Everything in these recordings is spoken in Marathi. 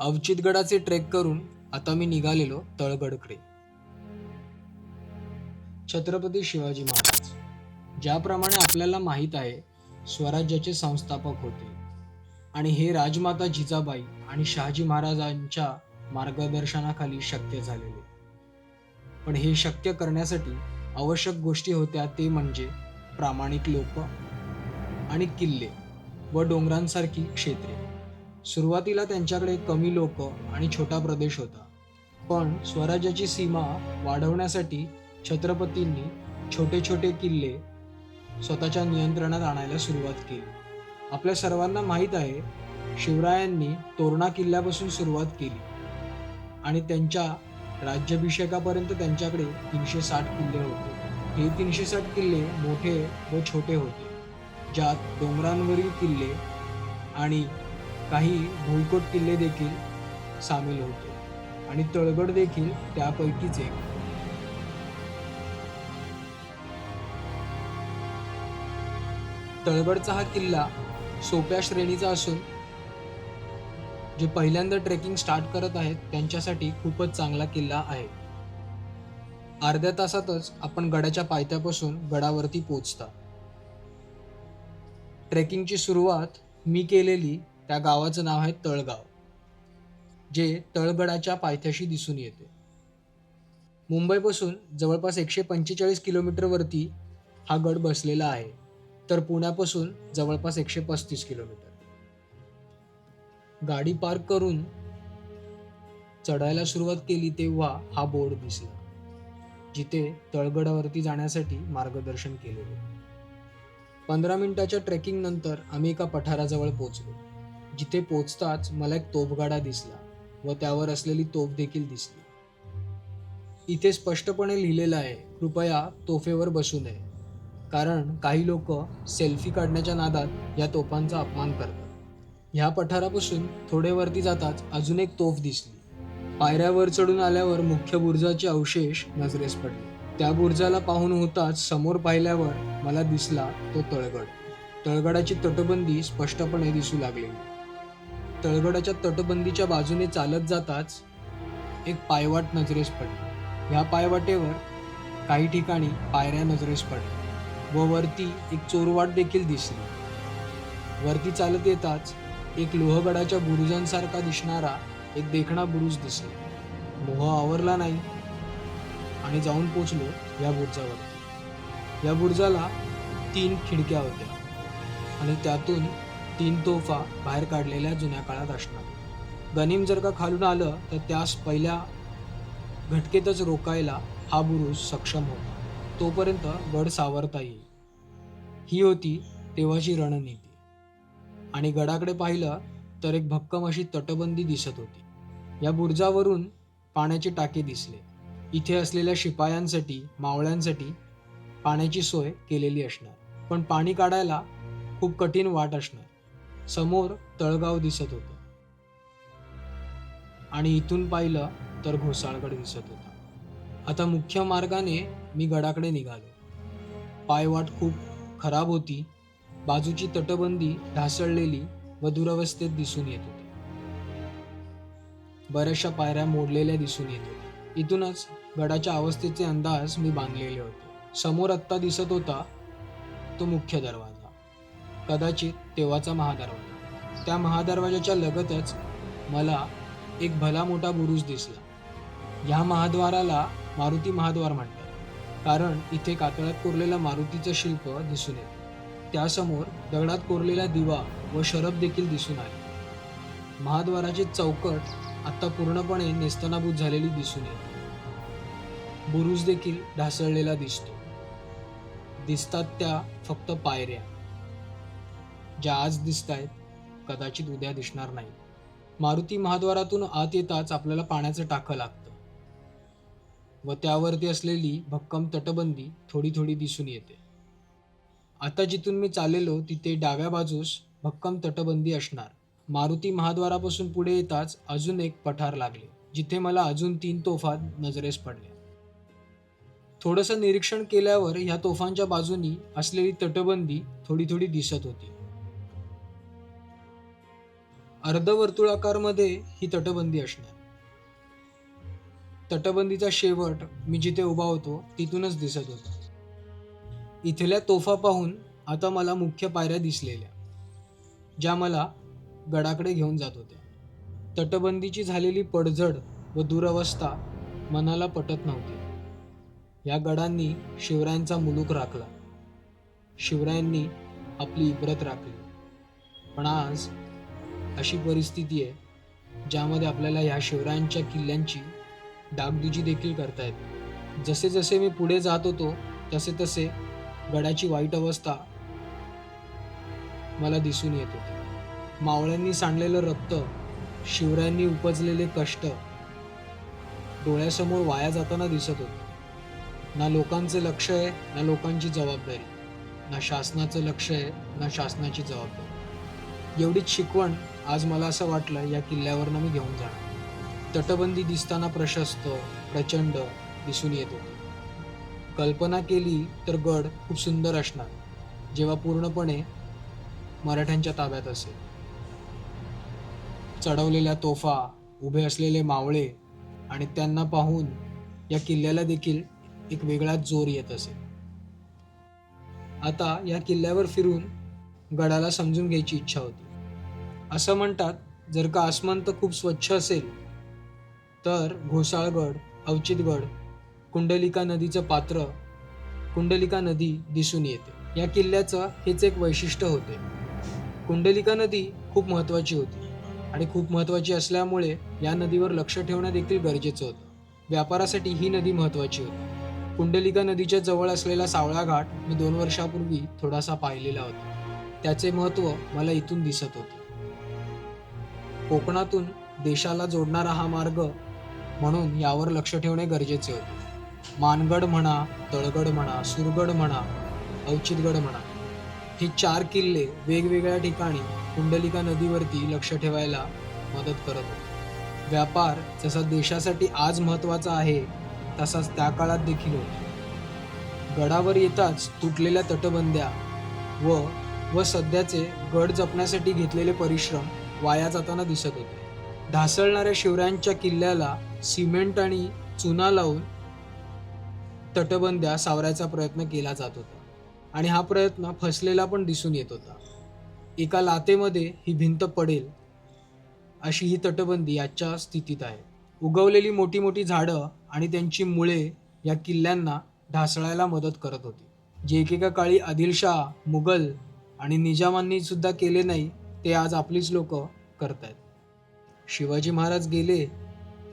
अवचितगडाचे ट्रेक करून आता मी निघालेलो तळगडकडे. छत्रपती शिवाजी महाराज ज्याप्रमाणे आपल्याला माहीत आहे स्वराज्याचे संस्थापक होते. आणि हे राजमाता जिजाबाई आणि शहाजी महाराजांच्या मार्गदर्शनाखाली शक्य झालेले. पण हे शक्य करण्यासाठी आवश्यक गोष्टी होत्या ते म्हणजे प्रामाणिक लोक आणि किल्ले व डोंगरांसारखी क्षेत्रे. सुरुवातीला त्यांच्याकडे कमी लोक आणि छोटा प्रदेश होता. पण स्वराज्याची सीमा वाढवण्यासाठी छत्रपतींनी छोटे छोटे किल्ले स्वतःच्या नियंत्रणात आणायला सुरुवात केली. आपल्या सर्वांना माहीत आहे शिवरायांनी तोरणा किल्ल्यापासून सुरुवात केली आणि त्यांच्या राज्याभिषेकापर्यंत त्यांच्याकडे तीनशे साठ किल्ले होते. हे तीनशे साठ किल्ले मोठे व छोटे होते ज्यात डोंगरांवरील किल्ले आणि काही भुईकोट किल्ले देखील सामील होते आणि तळगड देखील त्यापैकीच एक. तळगडचा हा किल्ला सोप्या श्रेणीचा असून जे पहिल्यांदा ट्रेकिंग स्टार्ट करत आहेत त्यांच्यासाठी खूपच चांगला किल्ला आहे. अर्ध्या तासातच आपण गडाच्या पायथ्यापासून गडावरती पोचता ट्रेकिंगची सुरुवात मी केलेली त्या गावाचं नाव आहे तळगाव जे तळगडाच्या पायथ्याशी दिसून येते. मुंबईपासून जवळपास एकशे पंचेचाळीस किलोमीटरवरती हा गड बसलेला आहे तर पुण्यापासून जवळपास एकशे पस्तीस किलोमीटर. गाडी पार्क करून चढायला सुरुवात केली तेव्हा हा बोर्ड दिसला जिथे तळगडावरती जाण्यासाठी मार्गदर्शन केलेले. पंधरा मिनिटाच्या ट्रेकिंग नंतर आम्ही एका पठाराजवळ पोहोचलो. जिथे पोचताच मला एक तोफगाडा दिसला व त्यावर असलेली तोफ देखील दिसली. इथे स्पष्टपणे लिहिलेलं आहे कृपया तोफेवर बसू नये. कारण काही लोक सेल्फी काढण्याच्या नादात या तोफांचा अपमान करतात. ह्या पठारापासून थोडे वरती जाताच अजून एक तोफ दिसली. पायऱ्यावर चढून आल्यावर मुख्य बुर्जाचे अवशेष नजरेस पडले. त्या बुर्जाला पाहून होताच समोर पाहिल्यावर मला दिसला तो तळगड. तळगडाची तटबंदी स्पष्टपणे दिसू लागलेली तळगडाच्या तटबंदीच्या बाजूने चालत जाताच एक पायवाट नजरेस पडली. ह्या पायवाटेवर काही ठिकाणी पायऱ्या नजरेस पडल्या व वरती एक चोरवाट देखील दिसली. वरती चालत येताच एक लोहगडाच्या बुरुजांसारखा दिसणारा एक देखणा बुरुज दिसला. मोह आवरला नाही आणि जाऊन पोचलो या बुरुजावर. या बुरुजाला तीन खिडक्या होत्या आणि त्यातून तीन तोफा बाहेर काढलेल्या जुन्या काळात असणार. गनिम जर का खालून आलं तर त्यास पहिल्या घटकेतच रोकायला हा बुरुज सक्षम होता. तोपर्यंत गड सावरता येईल. ही होती तेव्हाची रणनीती. आणि गडाकडे पाहिलं तर एक भक्कम अशी तटबंदी दिसत होती. या बुरुजावरून पाण्याचे टाके दिसले. इथे असलेल्या शिपायांसाठी मावळ्यांसाठी पाण्याची सोय केलेली असणार. पण पाणी काढायला खूप कठीण वाट असणार. समोर तळगाव दिसत होतं. आणि इथून पाहिलं तर घोसाळगड दिसत होता. आता मुख्य मार्गाने मी गडाकडे निघालो. पायवाट खूप खराब होती. बाजूची तटबंदी ढासळलेली व दुरवस्थेत दिसून येत होती. बऱ्याचशा पायऱ्या मोडलेल्या दिसून येत होत्या. इथूनच गडाच्या अवस्थेचे अंदाज मी बांधलेले होते. समोर आत्ता दिसत होता तो मुख्य दरवाजा. कदाचित तेव्हाचा महादरवाजा. त्या महादरवाजाच्या लगतच मला एक भला मोठा बुरुज दिसला. ह्या महाद्वाराला मारुती महाद्वार म्हणतात. कारण इथे कातळात कोरलेलं मारुतीचं शिल्प दिसून येत. त्यासमोर दगडात कोरलेला दिवा व शरब देखील दिसून आले. महाद्वाराची चौकट आता पूर्णपणे नेस्तनाभूत झालेली दिसून येते. बुरुज देखील ढासळलेला दिसतो. दिसतात त्या फक्त पायऱ्या. ज्या आज दिसत आहेत कदाचित उद्या दिसणार नाही मारुती महाद्वारातून आत येताच आपल्याला पाण्याचं टाकं लागतं. व त्यावरती असलेली भक्कम तटबंदी थोडी थोडी दिसून येते. आता जिथून मी चाललेलो तिथे डाव्या बाजूस भक्कम तटबंदी असणार. मारुती महाद्वारापासून पुढे येताच अजून एक पठार लागले जिथे मला अजून तीन तोफा नजरेस पडल्या थोडंसं निरीक्षण केल्यावर ह्या तोफांच्या बाजूनी असलेली तटबंदी थोडी थोडी दिसत होती. अर्धवर्तुळाकारमध्ये ही तटबंदी असणार. तटबंदीचा शेवट मी जिथे उभा होतो तिथूनच दिसत होता. इथल्या तोफा पाहून आता मला मुख्य पायऱ्या दिसलेल्या ज्या मला गडाकडे घेऊन जात होत्या. तटबंदीची झालेली पडझड व दुरवस्था मनाला पटत नव्हती. या गडांनी शिवरायांचा मुलूक राखला. शिवरायांनी आपली इब्रत राखली. पण आज अशी परिस्थिती आहे ज्यामध्ये आपल्याला ह्या शिवरायांच्या किल्ल्यांची डागडुजी देखील करता येते जसे जसे मी पुढे जात होतो तसे तसे गडाची वाईट अवस्था मला दिसून येत होती. मावळ्यांनी सांडलेलं रक्त शिवरायांनी उपजलेले कष्ट डोळ्यासमोर वाया जाताना दिसत होते. ना लोकांचे लक्ष आहे ना लोकांची जबाबदारी. ना शासनाचं लक्ष आहे ना शासनाची जबाबदारी. एवढीच शिकवण आज मला असं वाटलं या किल्ल्यावरनं मी घेऊन जाणार. तटबंदी दिसताना प्रशस्त प्रचंड दिसून येत होती. कल्पना केली तर गड खूप सुंदर असणार जेव्हा पूर्णपणे मराठ्यांच्या ताब्यात असेल. चढवलेल्या तोफा उभे असलेले मावळे आणि त्यांना पाहून या किल्ल्याला देखील एक वेगळाच जोर येत असे. आता या किल्ल्यावर फिरून गडाला समजून घ्यायची इच्छा होती. असं म्हणतात जर का आसमंत खूप स्वच्छ असेल तर घोसाळगड अवचितगड कुंडलिका नदीचं पात्र कुंडलिका नदी दिसून येते. या किल्ल्याचं हेच एक वैशिष्ट्य होते. कुंडलिका नदी खूप महत्त्वाची होती आणि खूप महत्त्वाची असल्यामुळे या नदीवर लक्ष ठेवणं देखील गरजेचं होतं. व्यापारासाठी ही नदी महत्त्वाची होती. कुंडलिका नदीच्या जवळ असलेला सावळा घाट मी दोन वर्षापूर्वी थोडासा पाहिलेला होता. त्याचे महत्त्व मला इथून दिसत होते. कोकणातून देशाला जोडणारा हा मार्ग म्हणून यावर लक्ष ठेवणे गरजेचे होते. मानगड म्हणा तळगड म्हणा सुरगड म्हणा अवचितगड म्हणा हे चार किल्ले वेगवेगळ्या ठिकाणी कुंडलिका नदीवरती लक्ष ठेवायला मदत करत होते. व्यापार जसा देशासाठी आज महत्त्वाचा आहे तसाच त्या काळात देखील होता. गडावर येताच तुटलेल्या तटबंद्या व व सध्याचे गड जपण्यासाठी घेतलेले परिश्रम वाया जाताना दिसत होते. ढासळणाऱ्या शिवरायांच्या किल्ल्याला सिमेंट आणि चुना लावून तटबंद्या सावरायचा प्रयत्न केला जात होता. आणि हा प्रयत्न फसलेला पण दिसून येत होता. एका लातेमध्ये ही भिंत पडेल अशी ही तटबंदी आजच्या स्थितीत आहे. उगवलेली मोठी मोठी झाडं आणि त्यांची मुळे या किल्ल्यांना ढासळायला मदत करत होती. जे एकेका काळी आदिलशाह मुघल आणि निजामांनी सुद्धा केले नाही ते आज आपलीच लोक करत आहेत शिवाजी महाराज गेले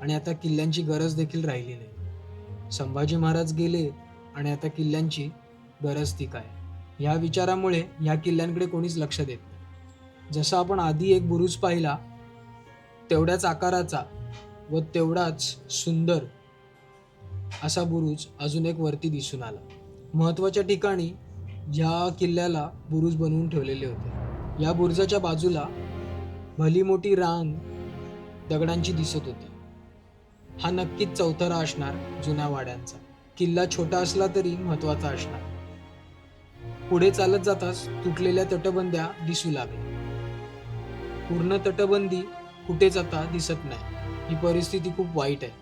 आणि आता किल्ल्यांची गरज देखील राहिली नाही. संभाजी महाराज गेले आणि आता किल्ल्यांची गरज ती काय? ह्या विचारामुळे ह्या किल्ल्यांकडे कोणीच लक्ष देत नाही. जसं आपण आधी एक बुरुज पाहिला तेवढ्याच आकाराचा व तेवढाच सुंदर असा बुरुज अजून एक वरती दिसून आला. महत्त्वाच्या ठिकाणी ह्या किल्ल्याला बुरुज बनवून ठेवलेले होते. या बुरुजाच्या बाजूला भली मोठी रांग दगडांची दिसत होती. हा नक्कीच चौथरा असणार जुन्या वाड्यांचा. किल्ला छोटा असला तरी महत्त्वाचा असणार. पुढे चालत जाताच तुटलेल्या तटबंद्या दिसू लागल्या. पूर्ण तटबंदी कुठे जाता दिसत नाही. ही परिस्थिती खूप वाईट आहे.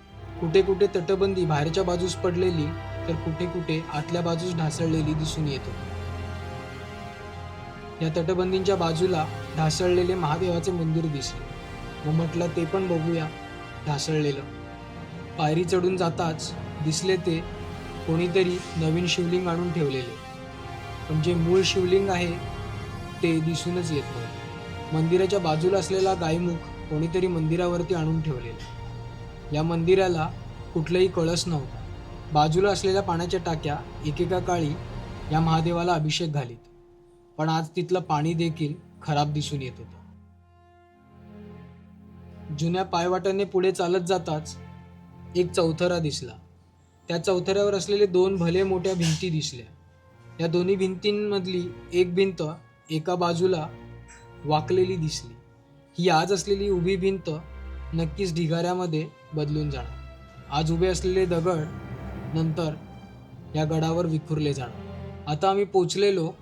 कुठे कुठे तटबंदी बाहेरच्या बाजूस पडलेली तर कुठे कुठे आतल्या बाजूस ढासळलेली दिसून येत होती. या तटबंदींच्या बाजूला ढासळलेले महादेवाचे मंदिर दिसले. मग म्हटलं ते पण बघूया ढासळलेलं. पायरी चढून जाताच दिसले ते कोणीतरी नवीन शिवलिंग आणून ठेवलेले. पण जे मूळ शिवलिंग आहे ते दिसूनच येत नाही. मंदिराच्या बाजूला असलेला गायमुख कोणीतरी मंदिरावरती आणून ठेवलेला. या मंदिराला कुठलंही कळस नव्हता. बाजूला असलेल्या पाण्याच्या टाक्या एकेका काळी या महादेवाला अभिषेक घालीत. पण आज तिथलं पाणी देखील खराब दिसून येत होतं. जुन्या पायवाटाने पुढे चालत जाताच एक चौथरा दिसला. त्या चौथऱ्यावर असलेले दोन भले मोठ्या भिंती दिसल्या. या दोन्ही भिंतींमधली एक भिंत एका बाजूला वाकलेली दिसली. ही आज असलेली उभी भिंत नक्कीच ढिगाऱ्यामध्ये बदलून जाणार. आज उभे असलेले दगड नंतर या गडावर विखुरले जाणार. आता आम्ही पोचलेलो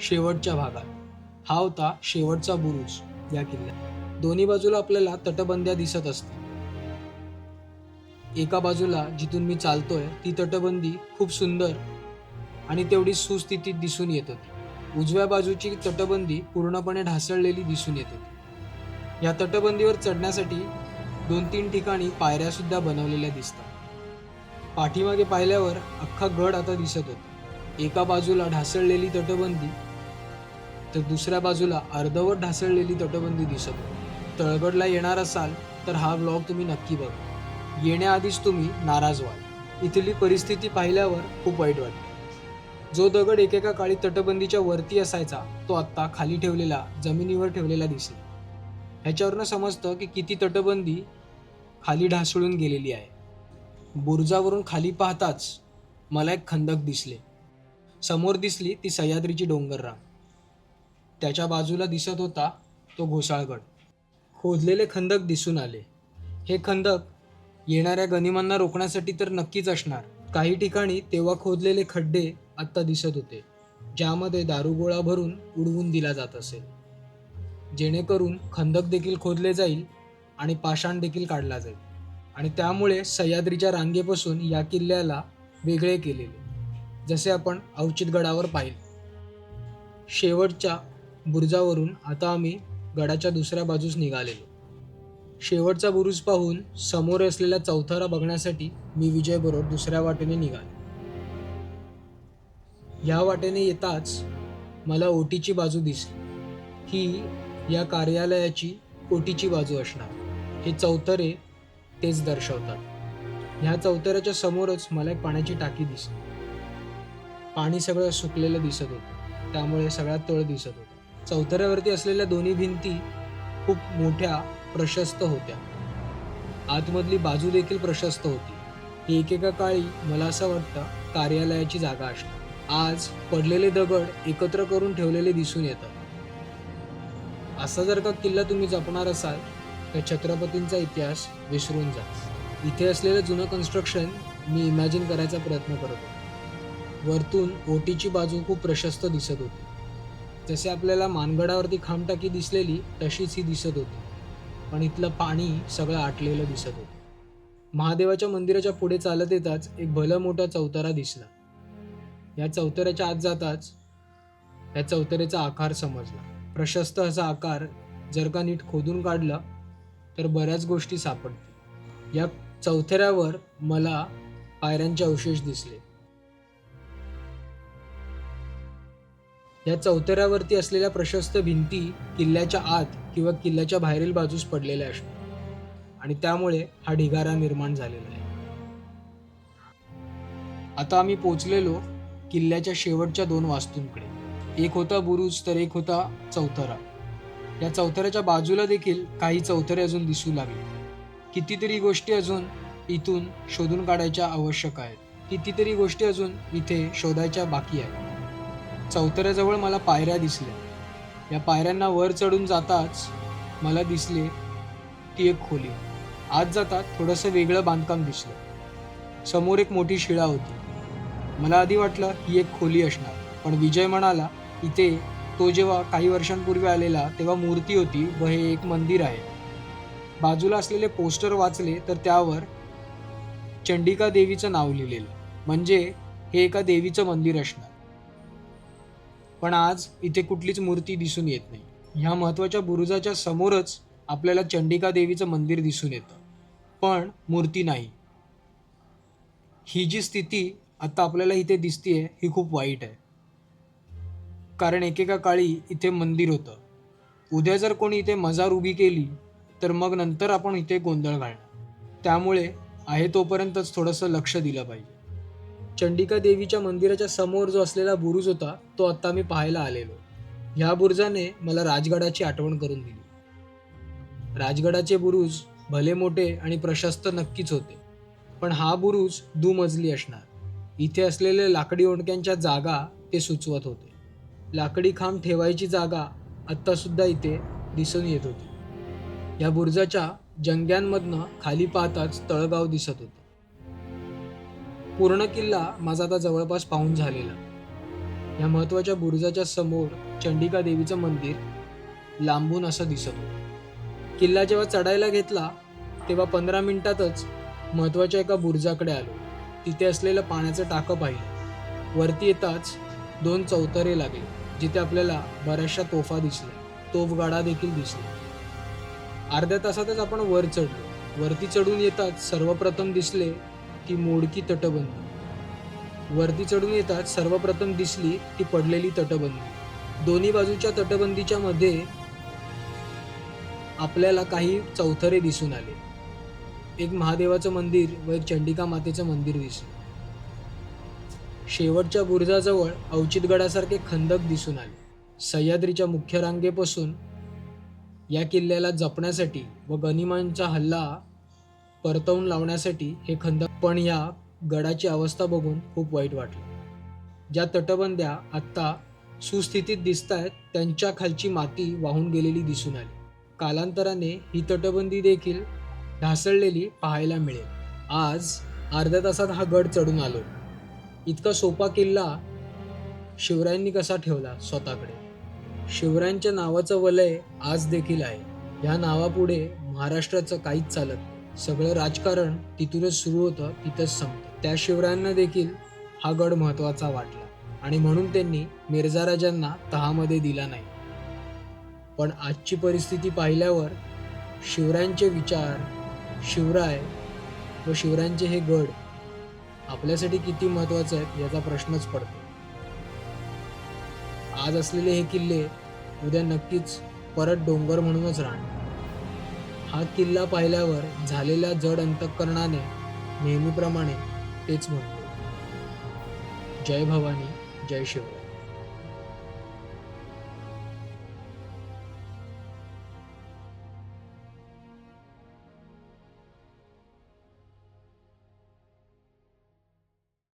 शेवटच्या भागात. हा होता शेवटचा बुरुज या किल्ल्यात. दोन्ही बाजूला आपल्याला तटबंद्या दिसत असतात. एका बाजूला जिथून मी चालतोय ती तटबंदी खूप सुंदर आणि तेवढी सुस्थितीत दिसून येत होती. उजव्या बाजूची तटबंदी पूर्णपणे ढासळलेली दिसून येत होती. या तटबंदीवर चढण्यासाठी दोन तीन ठिकाणी पायऱ्या सुद्धा बनवलेल्या दिसतात. पाठीमागे पाहिल्यावर अख्खा गड आता दिसत होता. एका बाजूला ढासळलेली तटबंदी तर दुसऱ्या बाजूला अर्धवट ढासळलेली तटबंदी दिसत. तळगडला येणार असाल तर हा व्लॉग तुम्ही नक्की बघा. येण्याआधीच तुम्ही नाराज व्हाल. इथली परिस्थिती पाहिल्यावर खूप वाईट वाटते. जो दगड एकेका काळी तटबंदीच्या वरती असायचा तो आत्ता खाली ठेवलेला जमिनीवर ठेवलेला दिसला. ह्याच्यावरनं समजतं की किती तटबंदी खाली ढासळून गेलेली आहे. बुर्जावरून खाली पाहताच मला एक खंदक दिसले. समोर दिसली ती सह्याद्रीची डोंगररांग त्याच्या बाजूला दिसत होता तो घोसाळगड. खोदलेले खंदक दिसून आले. हे खंदक येणाऱ्या गनिमांना रोखण्यासाठी तर नक्कीच असणार. काही ठिकाणी तेव्हा खोदलेले खड्डे आत्ता दिसत होते ज्यामध्ये दारुगोळा भरून उडवून दिला जात असेल जेणेकरून खंदक देखील खोदले जाईल आणि पाषाण देखील काढला जाईल. आणि त्यामुळे सह्याद्रीच्या रांगेपासून या किल्ल्याला वेगळे केलेले जसे आपण अवचितगडावर पाहिले. शेवटच्या बुरुजावरून आता आम्ही गडाच्या दुसऱ्या बाजूस निघालेलो. शेवटचा बुरुज पाहून समोर असलेला चौथारा बघण्यासाठी मी विजयबरोबर दुसऱ्या वाटेने निघालो. या वाटेने येताच मला ओटीची बाजू दिसली. ही या कार्यालयाची ओटीची बाजू असणार. हे चौथरे तेच दर्शवतात. ह्या चौथऱ्याच्या समोरच मला एक पाण्याची टाकी दिसली. पाणी सगळं सुकलेलं दिसत होतं. त्यामुळे सगळ्यात तळ दिसत होता. चौथऱ्यावरती असलेल्या दोन्ही भिंती खूप मोठ्या प्रशस्त होत्या. आतमधली बाजू देखील प्रशस्त होती. ही एकेका काळी मला असं वाटतं कार्यालयाची जागा असणार. आज पडलेले दगड एकत्र करून ठेवलेले दिसून येतात. असा जर का किल्ला तुम्ही जपणार असाल तर छत्रपतींचा इतिहास विसरून जा. इथे असलेलं जुनं कन्स्ट्रक्शन मी इमॅजिन करायचा प्रयत्न करतो. वरतून ओटीची बाजू खूप प्रशस्त दिसत होती. जसे आपल्याला मानगडावरती खामटाकी दिसलेली तशीच ही दिसत होती. पण इथलं पाणी सगळं आटलेलं दिसत होतं. महादेवाच्या मंदिराच्या पुढे चालत येताच एक भलं मोठा चौतारा दिसला. या चौताऱ्याच्या आत जाताच या चौताऱ्याचा आकार समजला. प्रशस्त असा आकार जर का नीट खोदून काढला तर बऱ्याच गोष्टी सापडतील. या चौथऱ्यावर मला पायऱ्यांचे अवशेष दिसले. या चौथऱ्यावरती असलेल्या प्रशस्त भिंती किल्ल्याच्या आत किंवा किल्ल्याच्या बाहेरील बाजूस पडलेल्या असतात. आणि त्यामुळे हा ढिगारा निर्माण झालेला आहे. आता आम्ही पोचलेलो किल्ल्याच्या शेवटच्या दोन वास्तूंकडे. एक होता बुरुज तर एक होता चौथरा या चौथऱ्याच्या बाजूला देखील काही चौथरे अजून दिसू लागले. कितीतरी गोष्टी अजून इथून शोधून काढायच्या आवश्यक आहेत. कितीतरी गोष्टी अजून इथे शोधायच्या बाकी आहेत. चौथऱ्याजवळ मला पायऱ्या दिसल्या. या पायऱ्यांना वर चढून जाताच मला दिसले ती एक खोली. आत जातात थोडंसं वेगळं बांधकाम दिसलं. समोर एक मोठी शिळा होती. मला आधी वाटलं ही एक खोली असणार पण विजय म्हणाला इथे तो जेव्हा काही वर्षांपूर्वी आलेला तेव्हा मूर्ती होती व हे एक मंदिर आहे. बाजूला असलेले पोस्टर वाचले तर त्यावर चंडिका देवीचं नाव लिहिलेलं. म्हणजे हे एका देवीचं मंदिर असणार. पण आज इथे कुठलीच मूर्ती दिसून येत नाही. ह्या महत्त्वाच्या बुरुजाच्या समोरच आपल्याला चंडिका देवीचं मंदिर दिसून येतं. पण मूर्ती नाही. ही जी स्थिती आता आपल्याला इथे दिसतीये ही खूप वाईट आहे. कारण एकेका काळी इथे मंदिर होतं. उद्या जर कोणी इथे मजार उभी केली तर मग नंतर आपण इथे गोंधळ घालणार. त्यामुळे आहे तोपर्यंतच थोडंसं लक्ष दिलं पाहिजे. चंडिका देवीच्या मंदिराच्या समोर जो असलेला बुरुज होता तो आत्ता मी पाहायला आलेलो. ह्या बुरुजाने मला राजगडाची आठवण करून दिली. राजगडाचे बुरुज भले मोठे आणि प्रशस्त नक्कीच होते पण हा बुरुज दुमजली असणार. इथे असलेले लाकडी ओंडक्यांच्या जागा ते सुचवत होते. लाकडी खांब ठेवायची जागा आत्तासुद्धा इथे दिसून येत होती. या बुरुजाच्या जंग्यांमधनं खाली पाहताच तळगाव दिसत होते. पूर्ण किल्ला माझा आता जवळपास पाहून झालेला. या महत्त्वाच्या बुरुजाच्या समोर चंडिका देवीचं मंदिर लांबून असं दिसत होतं. किल्ला जेव्हा चढायला घेतला तेव्हा पंधरा मिनिटातच महत्त्वाच्या एका बुरुजाकडे आलो. तिथे असलेलं पाण्याचं टाकं पाहिलं. वरती येताच दोन चौतरे लागले जिथे आपल्याला बऱ्याचशा तोफा दिसल्या. तोफगाडा देखील दिसला. अर्ध्या तासातच आपण वर चढलो. वरती चढून येताच सर्वप्रथम दिसले ती मोडकी तटबंदी. वरती चढून येताच सर्वप्रथम दिसली ती पडलेली तटबंदी. दोन्ही बाजूच्या तटबंदीच्या मध्ये आपल्याला काही चौथरे दिसून आले. एक महादेवाचं मंदिर व एक चंडिका मातेचं मंदिर दिसलं. शेवटच्या बुरुजाजवळ अवचितगडासारखे खंदक दिसून आले. सह्याद्रीच्या मुख्य रांगेपासून या किल्ल्याला जपण्यासाठी व गनिमांचा हल्ला परतवून लावण्यासाठी हे खंदक पण या गडाची अवस्था बघून खूप वाईट वाटलं. ज्या तटबंद्या आत्ता सुस्थितीत दिसत आहेत त्यांच्या खालची माती वाहून गेलेली दिसून आली. कालांतराने ही तटबंदी देखील ढासळलेली पाहायला मिळेल. आज अर्ध्या तासात हा गड चढून आलो इतका सोपा किल्ला शिवरायांनी कसा ठेवला? स्वतःकडे. शिवरायांच्या नावाचं वलय आज देखील आहे. ह्या नावापुढे महाराष्ट्राचं काहीच चालत नाही. सगळं राजकारण तिथूनच सुरू होतं तिथंच संपतं. त्या शिवरायांना देखील हा गड महत्त्वाचा वाटला. आणि म्हणून त्यांनी मिर्झा राजांना तहामध्ये दिला नाही. पण आजची परिस्थिती पाहिल्यावर शिवरायांचे विचार शिवराय व शिवरायांचे हे गड आपल्यासाठी किती महत्त्वाचे आहेत याचा प्रश्नच पडतो. आज असलेले हे किल्ले उद्या नक्कीच परत डोंगर म्हणूनच राहणार. हा किल्ला पाहिल्यावर झालेल्या जड अंतःकरणाने नेहमीप्रमाणे तेच म्हणतो. जय भवानी जय शिव